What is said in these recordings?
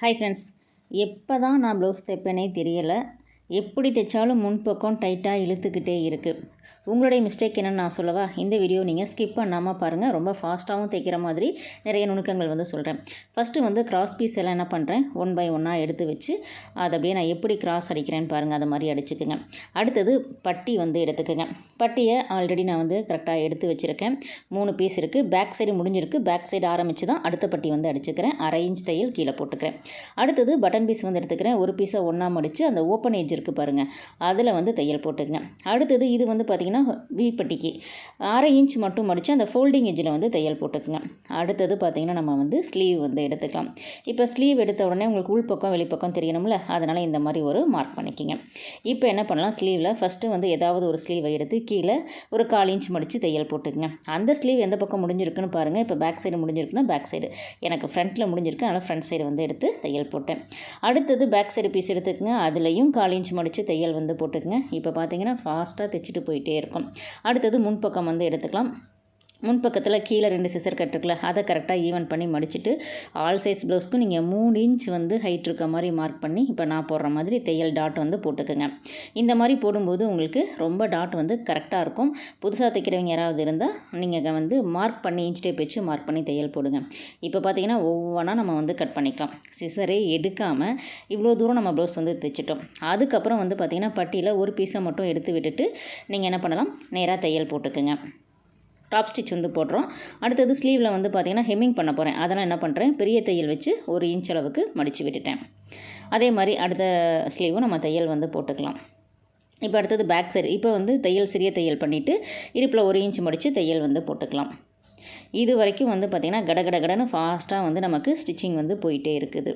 Hi friends எப்போ தான் நான் ப்ளவுஸ் தைப்பேனே தெரியலை. எப்படி தைச்சாலும் முன்பக்கம் டைட்டாக இழுத்துக்கிட்டே இருக்குது உங்களுடைய மிஸ்டேக் என்னென்னு நான் சொல்லவா? இந்த வீடியோ நீங்கள் ஸ்கிப் பண்ணாமல் பாருங்கள் ரொம்ப ஃபாஸ்ட்டாகவும் தைக்கிற மாதிரி நிறைய நுணுக்கங்கள் வந்து சொல்கிறேன் ஃபஸ்ட்டு வந்து கிராஸ் பீஸ் எல்லாம் என்ன பண்ணுறேன் ஒன் பை ஒன்னாக எடுத்து வச்சு அதை அப்படியே நான் எப்படி கிராஸ் அடிக்கிறேன்னு பாருங்கள் அது மாதிரி அடிச்சுக்குங்க. அடுத்தது பட்டி வந்து எடுத்துக்கோங்க. பட்டியை ஆல்ரெடி நான் வந்து கரெக்டாக எடுத்து வச்சுருக்கேன். மூணு பீஸ் இருக்குது பேக் சைடு முடிஞ்சிருக்கு. பேக் சைடு ஆரம்பித்து தான் அடுத்த பட்டி வந்து அடிச்சுக்கிறேன். அரை இன்ச் தையல் கீழே போட்டுக்கிறேன். அடுத்தது பட்டன் பீஸ் வந்து எடுத்துக்கிறேன். ஒரு பீஸை ஒன்றா மடித்து அந்த ஓப்பன் ஏஜ் இருக்குது பாருங்கள் அதில் வந்து தையல் போட்டுக்கங்க. அடுத்தது இது வந்து பார்த்திங்கன்னா வி வீப்பட்டிக்கு. அரை இன்ச் மட்டும் மடித்து அந்த ஃபோல்டிங் எஜ்ஜில் வந்து தையல் போட்டுக்குங்க. அடுத்தது பார்த்திங்கன்னா நம்ம வந்து ஸ்லீவ் வந்து எடுத்துக்கலாம். இப்போ ஸ்லீவ் எடுத்த உடனே உங்களுக்கு உள்பக்கம் வெளிப்பக்கம் தெரியணும்ல? அதனால் இந்த மாதிரி ஒரு மார்க் பண்ணிக்கிங்க. இப்போ என்ன பண்ணலாம்? ஸ்லீவில் ஃபஸ்ட்டு வந்து ஏதாவது ஒரு ஸ்லீவை எடுத்து கீழே ஒரு கால் இன்ச் மடித்து தையல் போட்டுக்குங்க. அந்த ஸ்லீவ் எந்த பக்கம் முடிஞ்சிருக்குன்னு பாருங்கள் இப்போ பேக் சைடு முடிஞ்சிருக்குன்னா பேக் சைடு எனக்கு ஃப்ரண்ட்டில் முடிஞ்சிருக்கு. அதனால் ஃப்ரண்ட் சைடு வந்து எடுத்து தையல் போட்டேன். அடுத்தது பேக் சைடு பீஸ் எடுத்துக்கங்க. அதுலேயும் கால் இன்ச் மடித்து தையல் வந்து போட்டுக்குங்க. இப்போ பார்த்தீங்கன்னா ஃபாஸ்ட்டாக தைச்சிட்டு போயிட்டே இருக்கும். இருக்கும். அடுத்தது முன்பக்கம் வந்து எடுத்துக்கலாம். முன்பக்கத்தில் கீழே ரெண்டு சிசர் கட் இருக்குல்ல அதை கரெக்டாக ஈவன் பண்ணி மடிச்சுட்டு ஆல் சைஸ் ப்ளவுஸ்க்கு நீங்கள் மூணு இன்ச் வந்து ஹைட் இருக்க மாதிரி மார்க் பண்ணி இப்போ நான் போடுற மாதிரி தையல் டாட் வந்து போட்டுக்கோங்க. இந்த மாதிரி போடும்போது உங்களுக்கு ரொம்ப டாட் வந்து கரெக்டாக இருக்கும். புதுசாக தைக்கிறவங்க யாராவது இருந்தால் நீங்கள் வந்து மார்க் பண்ணி இன்ச் டேப் வச்சு மார்க் பண்ணி தையல் போடுங்க. இப்போ பார்த்தீங்கன்னா ஒவ்வொன்றா நம்ம வந்து கட் பண்ணிக்கலாம். சிசரே எடுக்காமல் இவ்வளோ தூரம் நம்ம ப்ளவுஸ் வந்து தைச்சிட்டோம். அதுக்கப்புறம் வந்து பார்த்திங்கன்னா பட்டியில் ஒரு பீஸை மட்டும் எடுத்து விட்டுட்டு நீங்கள் என்ன பண்ணலாம்? நேராக தையல் போட்டுக்குங்க. டாப் ஸ்டிச் வந்து போடுறோம். அடுத்தது ஸ்லீவில் வந்து பார்த்திங்கன்னா ஹெம்மிங் பண்ண போகிறேன் அதெல்லாம் என்ன பண்ணுறேன் பெரிய தையல் வச்சு ஒரு இன்ச் அளவுக்கு மடித்து விட்டுட்டேன். அதே மாதிரி அடுத்த ஸ்லீவும் நம்ம தையல் வந்து போட்டுக்கலாம். இப்போ அடுத்தது பேக் சைடு இப்போ வந்து தையல் சிறிய தையல் பண்ணிவிட்டு இடுப்பில் ஒரு இன்ச் மடித்து தையல் வந்து போட்டுக்கலாம். இது வரைக்கும் வந்து பார்த்திங்கன்னா கட கட கடன்னு ஃபாஸ்ட்டாக வந்து நமக்கு ஸ்டிச்சிங் வந்து போயிட்டே இருக்குது.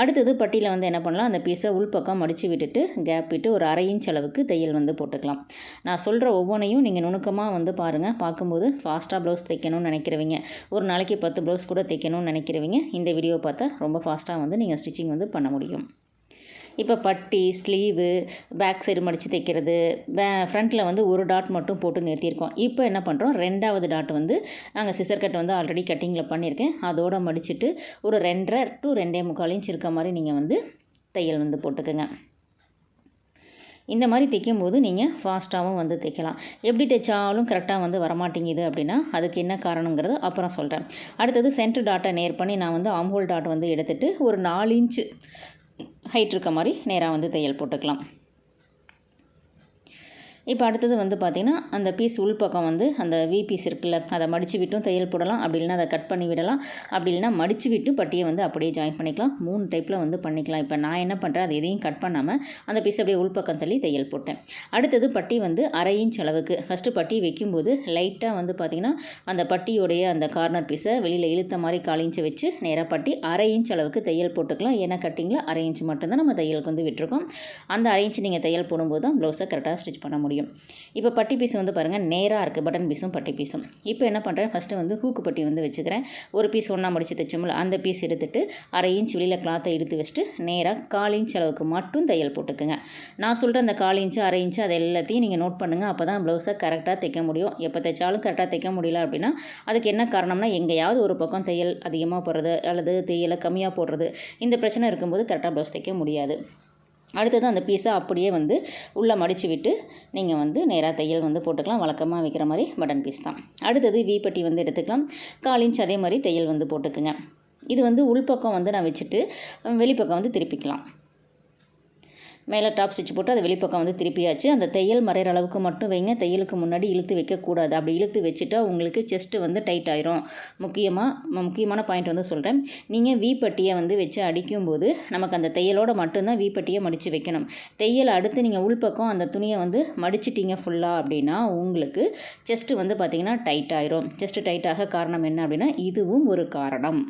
அடுத்தது பட்டியில் வந்து என்ன பண்ணலாம்? அந்த பீஸை உள்பக்கம் மடித்து விட்டுட்டு கேப் விட்டு ஒரு அரை இன்ச் அளவுக்கு தையல் வந்து போட்டுக்கலாம். நான் சொல்கிற ஒவ்வொன்றையும் நீங்கள் நுணுக்கமாக வந்து பாருங்கள் பார்க்கும்போது ஃபாஸ்ட்டாக ப்ளவுஸ் தைக்கணும்னு நினைக்கிறவங்க ஒரு நாளைக்கு பத்து ப்ளவுஸ் கூட தைக்கணும்னு நினைக்கிறவங்க இந்த வீடியோ பார்த்தா ரொம்ப ஃபாஸ்ட்டாக வந்து நீங்கள் ஸ்டிச்சிங் வந்து பண்ண முடியும். இப்போ பட்டி ஸ்லீவு பேக் சைடு மடித்து தைக்கிறது பே ஃப்ரண்ட்டில் வந்து ஒரு டாட் மட்டும் போட்டு நிறுத்தியிருக்கோம். இப்போ என்ன பண்ணுறோம் ரெண்டாவது டாட் வந்து நாங்கள் சிசர் கட் வந்து ஆல்ரெடி கட்டிங்கில் பண்ணியிருக்கேன். அதோடு மடிச்சுட்டு ஒரு ரெண்டரை டு ரெண்டே முக்கால் இன்ச் இருக்க மாதிரி நீங்கள் வந்து தையல் வந்து போட்டுக்கோங்க. இந்த மாதிரி தைக்கும்போது நீங்கள் ஃபாஸ்ட்டாகவும் வந்து தைக்கலாம். எப்படி தைச்சாலும் கரெக்டாக வந்து வரமாட்டேங்குது அப்படின்னா அதுக்கு என்ன காரணங்கிறது அப்புறம் சொல்கிறேன் அடுத்தது சென்டர் டாட்டை நேர் பண்ணி நான் வந்து ஆம்ஹோல் டாட் வந்து எடுத்துகிட்டு ஒரு நாலு இன்ச்சு ஹைட் இருக்க மாதிரி நேராக வந்து தையல் போட்டுக்கலாம். இப்போ அடுத்தது வந்து பார்த்திங்கன்னா அந்த பீஸ் உள்பக்கம் வந்து அந்த வி பீஸ் இருக்குல்ல அதை மடித்து விட்டும் தையல் போடலாம். அப்படி இல்லைனா அதை கட் பண்ணி விடலாம். அப்படி இல்லைனா மடித்து விட்டு பட்டியை வந்து அப்படியே ஜாயின் பண்ணிக்கலாம். மூணு டைப்பில் வந்து பண்ணிக்கலாம். இப்போ நான் என்ன பண்ணுறேன் அது எதையும் கட் பண்ணாமல் அந்த பீஸ் அப்படியே உள்பக்கம் தள்ளி தையல் போட்டேன். அடுத்தது பட்டி வந்து அரை இன்ச் அளவுக்கு. ஃபஸ்ட்டு பட்டி வைக்கும்போது லைட்டாக வந்து பார்த்திங்கன்னா அந்த பட்டியோடைய அந்த கார்னர் பீஸை வெளியில் இழுத்த மாதிரி கால் இன்ச்சை வச்சு நேராக பட்டி அரை இன்ச் அளவுக்கு தையல் போட்டுக்கலாம். ஏன்னா கட்டிங்கில் அரை இன்ச் மட்டும்தான் நம்ம தையலுக்கு வந்து விட்டுருக்கோம். அந்த அரை இன்ச் நீங்கள் தையல் போடும்போது தான் ப்ளவுஸை கரெக்டாக ஸ்டிச் பண்ண முடியும். முடியும். இப்போ பட்டி பீஸ் வந்து பாருங்கள் நேராக இருக்குது பட்டன் பீஸும் பட்டி பீஸும் இப்போ என்ன பண்ணுறேன் ஃபஸ்ட்டு வந்து ஹூக்கு பட்டி வந்து வச்சுக்கிறேன். ஒரு பீஸ் ஒன்றா முடிச்சு தைச்சோம்ல அந்த பீஸ் எடுத்துட்டு அரை இன்ச் வெளியில் கிளாத்தை எடுத்து வச்சுட்டு நேராக கால் இன்ச் அளவுக்கு மட்டும் தையல் போட்டுக்குங்க. நான் சொல்கிற அந்த கால் இன்ச்சு அரை இன்ச்சு அதை எல்லாத்தையும் நீங்கள் நோட் பண்ணுங்கள் அப்போ தான் ப்ளவுஸை கரெக்டாக தைக்க முடியும். எப்போ தைச்சாலும் கரெக்டாக தைக்க முடியல அப்படின்னா அதுக்கு என்ன காரணம்னா எங்கேயாவது ஒரு பக்கம் தையல் அதிகமாக போடுறது அல்லது தையலை கம்மியாக போடுறது இந்த பிரச்சனை இருக்கும்போது கரெக்டாக ப்ளவுஸ் தைக்க முடியாது. அடுத்தது அந்த பீஸை அப்படியே வந்து உள்ளே மடித்து விட்டு நீங்கள் வந்து நேராக தையல் வந்து போட்டுக்கலாம். வழக்கமாக வைக்கிற மாதிரி பட்டன் பீஸ் தான். அடுத்தது வீப்பட்டி வந்து எடுத்துக்கலாம். கால் இன்ச் அதே மாதிரி தையல் வந்து போட்டுக்குங்க. இது வந்து உள்பக்கம் வந்து நான் வச்சுட்டு வெளிப்பக்கம் வந்து திருப்பிக்கலாம். மேலே டாப் ஸ்டிச் போட்டு அது வெளிப்பக்கம் வந்து திருப்பியாச்சு. அந்த தையல் மறைகிற அளவுக்கு மட்டும் வைங்க. தையலுக்கு முன்னாடி இழுத்து வைக்கக்கூடாது. அப்படி இழுத்து வச்சுட்டா உங்களுக்கு செஸ்ட்டு வந்து டைட் ஆயிரும். முக்கியமாக முக்கியமான பாயிண்ட் வந்து சொல்கிறேன் நீங்கள் வீப்பட்டியை வந்து வச்சு அடிக்கும்போது நமக்கு அந்த தையலோட மட்டும்தான் வீப்பட்டியை மடித்து வைக்கணும். தையல் அடுத்து நீங்கள் உள்பக்கம் அந்த துணியை வந்து மடிச்சிட்டிங்க ஃபுல்லாக அப்படின்னா உங்களுக்கு செஸ்ட்டு வந்து பார்த்திங்கன்னா டைட் ஆயிரும். செஸ்ட்டு டைட்டாக காரணம் என்ன அப்படின்னா இதுவும் ஒரு காரணம்.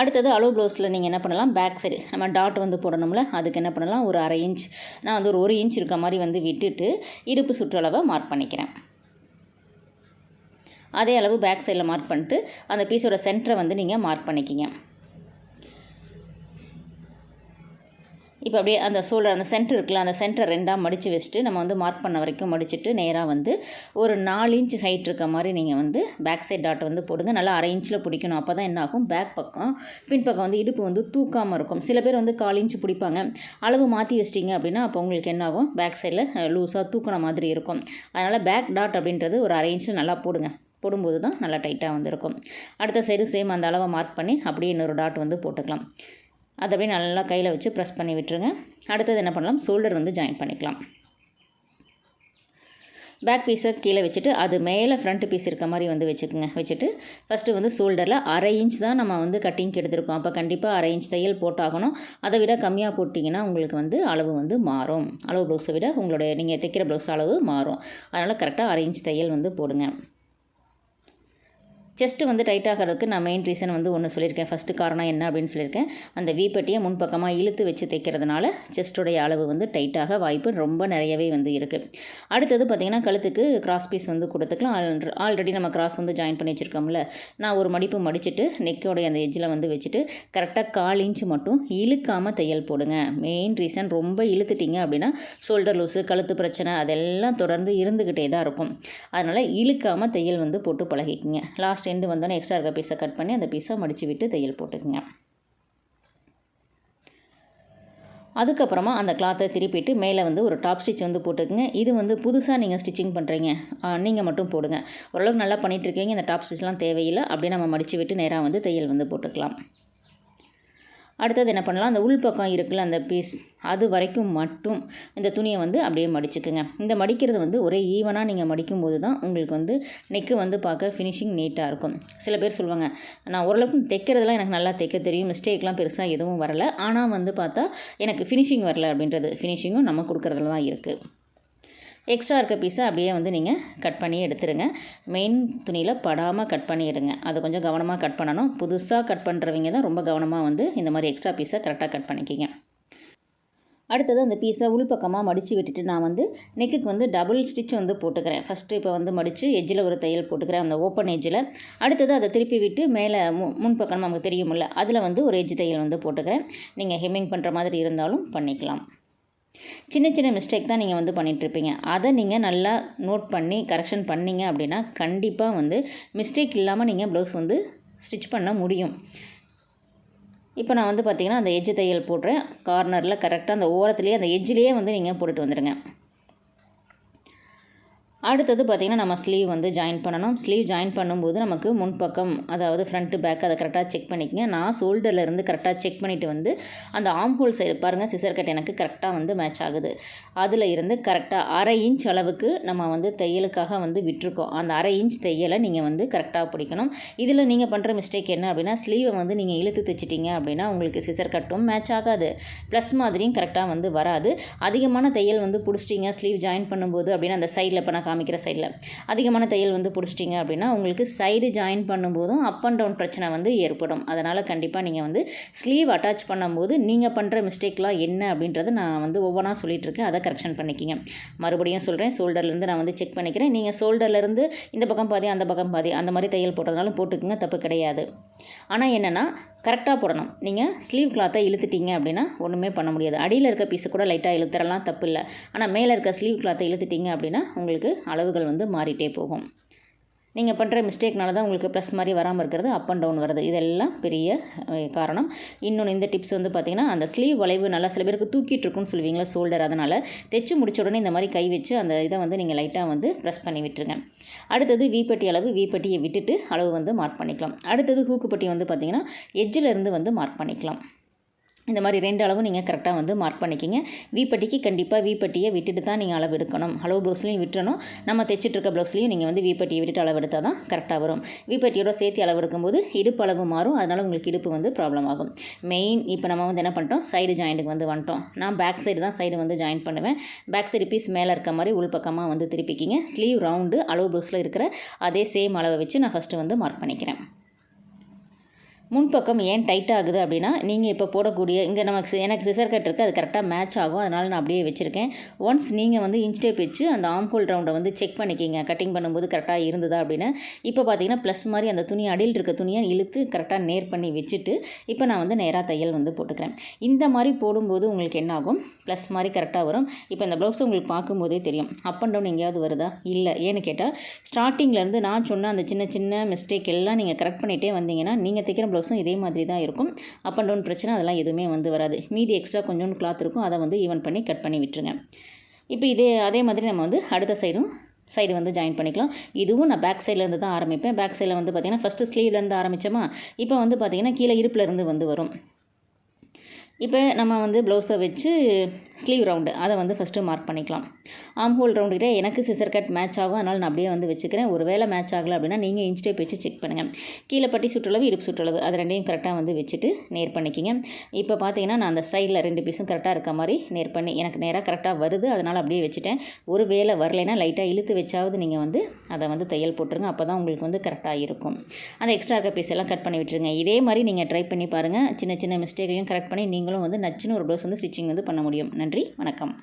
அடுத்தது அளவு ப்ளவுஸில் நீங்கள் என்ன பண்ணலாம்? பேக் சைடு நம்ம டாட் வந்து போடணும்ல. அதுக்கு என்ன பண்ணலாம்? ஒரு அரை இன்ச் நான் வந்து ஒரு ஒரு இன்ச் இருக்க மாதிரி வந்து விட்டுட்டு இடுப்பு சுற்றளவை மார்க் பண்ணிக்கிறேன். அதே அளவு பேக் சைடில் மார்க் பண்ணிட்டு அந்த பீஸோட சென்டரை வந்து நீங்கள் மார்க் பண்ணிக்கிங்க. இப்போ அப்படியே அந்த சோலர் அந்த சென்டர் இருக்குல்ல அந்த சென்டர் ரெண்டாக மடித்து வச்சுட்டு நம்ம வந்து மார்க் பண்ண வரைக்கும் மடிச்சுட்டு நேராக வந்து ஒரு நாலு இன்ச் ஹைட் இருக்க மாதிரி நீங்கள் வந்து பேக் சைட் டாட் வந்து போடுங்க. நல்லா அரை இன்ச்சில் பிடிக்கணும். அப்போ தான் என்ன ஆகும்? பேக் பக்கம் பின்பக்கம் வந்து இடுப்பு வந்து தூக்காமல் இருக்கும். சில பேர் வந்து கால் இன்ச் பிடிப்பாங்க. அளவு மாற்றி வச்சிட்டிங்க அப்படின்னா அப்போ உங்களுக்கு என்ன ஆகும்? பேக் சைடில் லூஸாக தூக்கின மாதிரி இருக்கும். அதனால் பேக் டாட் அப்படின்றது ஒரு அரை இன்ச்சில் நல்லா போடுங்க. போடும்போது தான் நல்லா டைட்டாக வந்திருக்கும். அடுத்த சைடு சேம் அந்த அளவை மார்க் பண்ணி அப்படியே இன்னொரு டாட் வந்து போட்டுக்கலாம். அதை அப்படியே நல்லா கையில் வச்சு ப்ரெஸ் பண்ணி விட்டுருங்க. அடுத்தது என்ன பண்ணலாம்? ஷோல்டர் வந்து ஜாயின் பண்ணிக்கலாம். பேக் பீஸை கீழே வச்சுட்டு அது மேலே ஃப்ரண்ட் பீஸ் இருக்க மாதிரி வந்து வச்சுக்கோங்க. வச்சுட்டு ஃபஸ்ட்டு வந்து ஷோல்டரில் அரை இன்ச் தான் நம்ம வந்து கட்டிங்க்கு எடுத்திருக்கோம். அப்போ கண்டிப்பாக அரை இன்ச் தையல் போட்டாகணும். அதை விட கம்மியாக போட்டிங்கன்னா உங்களுக்கு வந்து அளவு வந்து மாறும். அளவு ப்ளவுஸை விட உங்களுடைய நீங்கள் தைக்கிற ப்ளவுஸ் அளவு மாறும். அதனால் கரெக்டாக அரை இன்ச் தையல் வந்து போடுங்க. செஸ்ட்டு வந்து டைட் ஆகிறதுக்கு நான் மெயின் ரீசன் வந்து ஒன்று சொல்லியிருக்கேன். ஃபஸ்ட்டு காரணம் என்ன அப்படின்னு சொல்லியிருக்கேன். அந்த வீப்பட்டியை முன்பக்கமாக இழுத்து வச்சு தைக்கிறதுனால செஸ்ட்டுடைய அளவு வந்து டைட்டாக வாய்ப்பு ரொம்ப நிறையவே வந்து இருக்குது அடுத்தது பார்த்திங்கன்னா கழுத்துக்கு கிராஸ் பீஸ் வந்து கொடுத்துக்கலாம். ஆல் ஆல்ரெடி நம்ம கிராஸ் வந்து ஜாயின் பண்ணி வச்சுருக்கோம்ல. நான் ஒரு மடிப்பு மடிச்சுட்டு நெக்கோடைய அந்த எஜ்ஜில் வந்து வச்சுட்டு கரெக்டாக கால் இன்ச் மட்டும் இழுக்காமல் தையல் போடுங்க. மெயின் ரீசன் ரொம்ப இழுத்துட்டிங்க அப்படின்னா ஷோல்டர் லூஸு கழுத்து பிரச்சனை அதெல்லாம் தொடர்ந்து இருந்துக்கிட்டே தான் இருக்கும். அதனால் இழுக்காமல் தையல் வந்து போட்டு பழகிக்கிங்க. லாஸ்ட் லாஸ்ட் எண்டு வந்தோடனே எக்ஸ்ட்ரா இருக்க பீஸை கட் பண்ணி அந்த பீஸை மடித்து விட்டு தையல் போட்டுக்குங்க. அதுக்கப்புறமா அந்த கிளாத்தை திருப்பிட்டு மேலே வந்து ஒரு டாப் ஸ்டிச் வந்து போட்டுக்குங்க. இது வந்து புதுசாக நீங்கள் ஸ்டிச்சிங் பண்ணுறீங்க நீங்கள் மட்டும் போடுங்க. ஓரளவுக்கு நல்லா பண்ணிகிட்ருக்கீங்க இந்த டாப் ஸ்டிச்லாம் தேவையில்லை. அப்படியே நம்ம மடித்து விட்டு நேராக வந்து தையல் வந்து போட்டுக்கலாம். அடுத்தது என்ன பண்ணலாம்? அந்த உள் பக்கம் இருக்குல்ல அந்த பீஸ் அது வரைக்கும் மட்டும் இந்த துணியை வந்து அப்படியே மடிச்சுக்குங்க. இந்த மடிக்கிறது வந்து ஒரே ஈவனாக நீங்கள் மடிக்கும்போது தான் உங்களுக்கு வந்து நெக்கு வந்து பார்க்க ஃபினிஷிங் நீட்டாக இருக்கும். சில பேர் சொல்லுவாங்க நான் ஓரளவுக்கு தைக்கிறதுலாம் எனக்கு நல்லா தைக்க தெரியும். மிஸ்டேக்லாம் பெருசாக எதுவும் வரலை. ஆனால் வந்து பார்த்தா எனக்கு ஃபினிஷிங் வரல அப்படின்றது. ஃபினிஷிங்கும் நம்ம கொடுக்குறதுல தான் இருக்குது எக்ஸ்ட்ரா இருக்க பீஸை அப்படியே வந்து நீங்கள் கட் பண்ணி எடுத்துருங்க. மெயின் துணியில் படாமல் கட் பண்ணி எடுங்க. அதை கொஞ்சம் கவனமாக கட் பண்ணணும். புதுசாக கட் பண்ணுறவங்க தான் ரொம்ப கவனமாக வந்து இந்த மாதிரி எக்ஸ்ட்ரா பீஸை கரெக்டாக கட் பண்ணிக்கிங்க. அடுத்தது அந்த பீஸை உள்பக்கமாக மடித்து விட்டுட்டு நான் வந்து நெக்குக்கு வந்து டபுள் ஸ்டிச் வந்து போட்டுக்கிறேன். ஃபஸ்ட்டு இப்போ வந்து மடித்து எஜ்ஜில் ஒரு தையல் போட்டுக்கிறேன். அந்த ஓப்பன் எஜ்ஜில் அடுத்தது அதை திருப்பி விட்டு மேலே மு முன்பக்கம் நமக்கு தெரியுமில்ல அதில் வந்து ஒரு எஜ்ஜு தையல் வந்து போட்டுக்கிறேன். நீங்கள் ஹெம்மிங் பண்ணுற மாதிரி இருந்தாலும் பண்ணிக்கலாம். சின்ன சின்ன மிஸ்டேக் தான் நீங்கள் வந்து பண்ணிகிட்ருப்பீங்க அதை நீங்கள் நல்லா நோட் பண்ணி கரெக்ஷன் பண்ணீங்க அப்படின்னா கண்டிப்பாக வந்து மிஸ்டேக் இல்லாமல் நீங்கள் ப்ளவுஸ் வந்து ஸ்டிச் பண்ண முடியும். இப்போ நான் வந்து பார்த்திங்கன்னா அந்த எஜ்ஜு தையல் போடுறேன். கார்னரில் கரெக்டாக அந்த ஓரத்துலேயே அந்த எஜ்ஜிலேயே வந்து நீங்கள் போட்டுட்டு வந்துடுங்க அடுத்தது பார்த்திங்கன்னா நம்ம ஸ்லீவ் வந்து ஜாயின் பண்ணணும். ஸ்லீவ் ஜாயின் பண்ணும்போது நமக்கு முன்பக்கம் அதாவது ஃப்ரண்ட்டு பேக் அதை கரெக்டாக செக் பண்ணிக்கங்க. நான் ஷோல்டர்லேருந்து கரெக்டாக செக் பண்ணிவிட்டு வந்து அந்த ஆம் ஹோல் சைடு பாருங்கள் சிசர் கட் எனக்கு கரெக்டாக வந்து மேட்ச் ஆகுது. அதில் இருந்து கரெக்டாக அரை இன்ச் அளவுக்கு நம்ம வந்து தையலுக்காக வந்து விட்டுருக்கோம். அந்த அரை இன்ச் தையலை நீங்கள் வந்து கரெக்டாக பிடிக்கணும். இதில் நீங்கள் பண்ணுற மிஸ்டேக் என்ன அப்படின்னா ஸ்லீவை வந்து நீங்கள் இழுத்து தைச்சிட்டிங்க அப்படின்னா உங்களுக்கு சிசர் கட்டும் மேட்ச் ஆகாது. ப்ளஸ் மாதிரியும் கரெக்டாக வந்து வராது. அதிகமான தையல் வந்து பிடிச்சிட்டிங்க ஸ்லீவ் ஜாயின் பண்ணும்போது அப்படின்னா அந்த சைடில் இப்போ நான் காமிக்கிற சைடில் அதிகமான தையல் வந்து பிடிச்சிட்டிங்க அப்படின்னா உங்களுக்கு சைடு ஜாயின் பண்ணும்போதும் அப் அண்ட் டவுன் பிரச்சனை வந்து ஏற்படும். அதனால் கண்டிப்பாக நீங்கள் வந்து ஸ்லீவ் அட்டாச் பண்ணும்போது நீங்கள் பண்ணுற மிஸ்டேக்லாம் என்ன அப்படின்றத நான் வந்து ஒவ்வொன்றா சொல்லிட்டு இருக்கேன். அதை கரெக்ஷன் பண்ணிக்கிங்க. மறுபடியும் சொல்கிறேன் ஷோல்டர்லேருந்து நான் வந்து செக் பண்ணிக்கிறேன். நீங்கள் ஷோல்டர்லேருந்து இந்த பக்கம் பாதி அந்த பக்கம் பாதி அந்த மாதிரி தையல் போட்டதுனாலும் போட்டுக்குங்க தப்பு கிடையாது. ஆனால் என்னென்னா கரெக்டாக போடணும். நீங்கள் ஸ்லீவ் கிளாத்தை இழுத்துட்டீங்க அப்படின்னா ஒன்றுமே பண்ண முடியாது. அடியில் இருக்க பீஸு கூட லைட்டாக இழுத்துறலாம் தப்பு இல்லை. ஆனால் மேலே இருக்க ஸ்லீவ் கிளாத்தை இழுத்துட்டீங்க அப்படின்னா உங்களுக்கு அளவுகள் வந்து மாறிட்டே போகும். நீங்கள் பண்ணுற மிஸ்டேக்னால தான் உங்களுக்கு ப்ளஸ் மாதிரி வராமல் இருக்கிறது அப் அண்ட் டவுன் வருது. இதெல்லாம் பெரிய காரணம். இன்னொன்று இந்த டிப்ஸ் வந்து பார்த்திங்கன்னா அந்த ஸ்லீவ் வளைவு நல்லா சில பேருக்கு தூக்கிட்டு இருக்குன்னு சொல்லுவீங்களா ஷோல்டர் அதனால் தைச்சு முடிச்ச உடனே இந்த மாதிரி கை வச்சு அந்த இதை வந்து நீங்கள் லைட்டாக வந்து ப்ரெஸ் பண்ணி விட்டுருங்க. அடுத்தது வீப்பட்டி அளவு. வீப்பட்டியை விட்டுட்டு அளவு வந்து மார்க் பண்ணிக்கலாம். அடுத்தது ஹூக்குப்பட்டி வந்து பார்த்திங்கன்னா எட்ஜில் இருந்து வந்து மார்க் பண்ணிக்கலாம். இந்த மாதிரி ரெண்டு அளவும் நீங்கள் கரெக்டாக வந்து மார்க் பண்ணிக்கிங்க. வீப்பட்டிக்கு கண்டிப்பாக வீப்பட்டியை விட்டுட்டு தான் நீங்கள் அளவு எடுக்கணும். அளவு ப்ளவுஸ்லையும் விட்டுறணும். நம்ம தைச்சிட்டு இருக்க ப்ளவுஸ்லையும் நீங்கள் வந்து வீப்பட்டியை விட்டுட்டு அளவு எடுத்தால் தான் கரெக்டாக வரும். வீப்பட்டியோட சேர்த்து அளவு எடுக்கும்போது இடுப்பு அளவு மாறும். அதனால் உங்களுக்கு இடுப்பு வந்து ப்ராப்ளம் ஆகும். மெயின் இப்போ நம்ம வந்து என்ன பண்ணிட்டோம்? சைடு ஜாயிண்ட்டுக்கு வந்து வந்துட்டோம். நான் பேக் சைடு தான் சைடு வந்து ஜாயின் பண்ணுவேன். பேக் சைடு பீஸ் மேலே இருக்க மாதிரி உள்பக்கமாக வந்து திருப்பிக்கிங்க. ஸ்லீவ் ரவுண்டு அளவு ப்ளவுஸில் இருக்கிற அதே சேம் அளவை வச்சு நான் ஃபஸ்ட்டு வந்து மார்க் பண்ணிக்கிறேன். முன்பக்கம் ஏன் டைட் ஆகுது அப்படின்னா நீங்கள் இப்போ போடக்கூடிய இங்கே நமக்கு எனக்கு சிசர் கட் இருக்குது அது கரெக்டாக மேட்ச் ஆகும் அதனால் நான் அப்படியே வச்சுருக்கேன். ஒன்ஸ் நீங்கள் வந்து இன்ச் டேப் வச்சு அந்த ஆம்ஹோல் ரவுண்டை வந்து செக் பண்ணிக்கிங்க கட்டிங் பண்ணும்போது கரெக்டாக இருந்ததா அப்படின்னு. இப்போ பார்த்தீங்கன்னா ப்ளஸ் மாதிரி அந்த துணி அடியில் இருக்க துணியை இழுத்து கரெக்டாக நேர் பண்ணி வச்சுட்டு இப்போ நான் வந்து நேராக தையல் வந்து போட்டுக்கிறேன். இந்த மாதிரி போடும்போது உங்களுக்கு என்ன ஆகும்? ப்ளஸ் மாதிரி கரெக்டாக வரும். இப்போ இந்த ப்ளவுஸ் உங்களுக்கு பார்க்கும்போதே தெரியும். அப் அண்ட் டவுன் எங்கேயாவது வருதா? இல்லை. ஏன்னு கேட்டால் ஸ்டார்டிங்லேருந்து நான் சொன்ன அந்த சின்ன சின்ன மிஸ்டேக் எல்லாம் நீங்கள் கரெக்ட் பண்ணிகிட்டே வந்தீங்கன்னா நீங்கள் தைக்கிற ப்ளவுஸும் இதே மாதிரி தான் இருக்கும். அப் அண்ட் டவுன் பிரச்சனை அதெல்லாம் எதுவுமே வந்து வராது. மீதி எக்ஸ்ட்ரா கொஞ்சோண்டு கிளாத் இருக்கும். அதை வந்து ஈவன் பண்ணி கட் பண்ணி விட்டுருங்க. இப்போ இதே அதே மாதிரி நம்ம வந்து அடுத்த சைடும் சைடு வந்து ஜாயின் பண்ணிக்கலாம். இதுவும் நான் பேக் சைட்லேருந்து தான் ஆரம்பிப்பேன். பேக் சைடில் வந்து பார்த்திங்கன்னா ஃபஸ்ட்டு ஸ்லீவ்லேருந்து ஆரம்பித்தோமா இப்போ வந்து பார்த்திங்கன்னா கீழே இருப்பிலேருந்து வந்து வரும். இப்போ நம்ம வந்து ப்ளவுஸை வச்சு ஸ்லீவ் ரவுண்டு அதை வந்து ஃபஸ்ட்டு மார்க் பண்ணிக்கலாம். ஆம் ஹோல் ரவுண்டுக்கிட்ட எனக்கு சிசர் கட் மேட்ச் ஆகும். அதனால் நான் அப்படியே வந்து வச்சுக்கிறேன். ஒரு வேளை மேட்ச் ஆகலை அப்படின்னா நீங்கள் இன்ச் டேப் வச்சு செக் பண்ணுங்கள் கீழே பட்டி சுற்றளவு இடுப்பு சுற்றளவு அது ரெண்டையும் கரெக்டாக வந்து வச்சுட்டு நேர் பண்ணிக்கிங்க. இப்போ பார்த்தீங்கன்னா நான் அந்த சைடில் ரெண்டு பீஸும் கரெக்டாக இருக்க மாதிரி நேர் பண்ணி எனக்கு நேராக கரெக்டாக வருது. அதனால் அப்படியே வச்சுட்டேன். ஒரு வேளை வரலைன்னா லைட்டாக இழுத்து வச்சாவது நீங்கள் வந்து அதை வந்து தையல் போட்டுருங்க. அப்போ தான் உங்களுக்கு வந்து கரெக்டாக இருக்கும். அந்த எக்ஸ்ட்ரா இருக்க பீஸ் எல்லாம் கட் பண்ணி விட்டுருங்க. இதே மாதிரி நீங்கள் ட்ரை பண்ணி பாருங்கள் சின்ன சின்ன மிஸ்டேக்கையும் கரெக்ட் பண்ணி நீங்கள் நீங்களும் வந்து நச்சுன்னு ஒரு ப்ளவுஸ் வந்து ஸ்டிச்சிங் வந்து பண்ண முடியும். நன்றி வணக்கம்.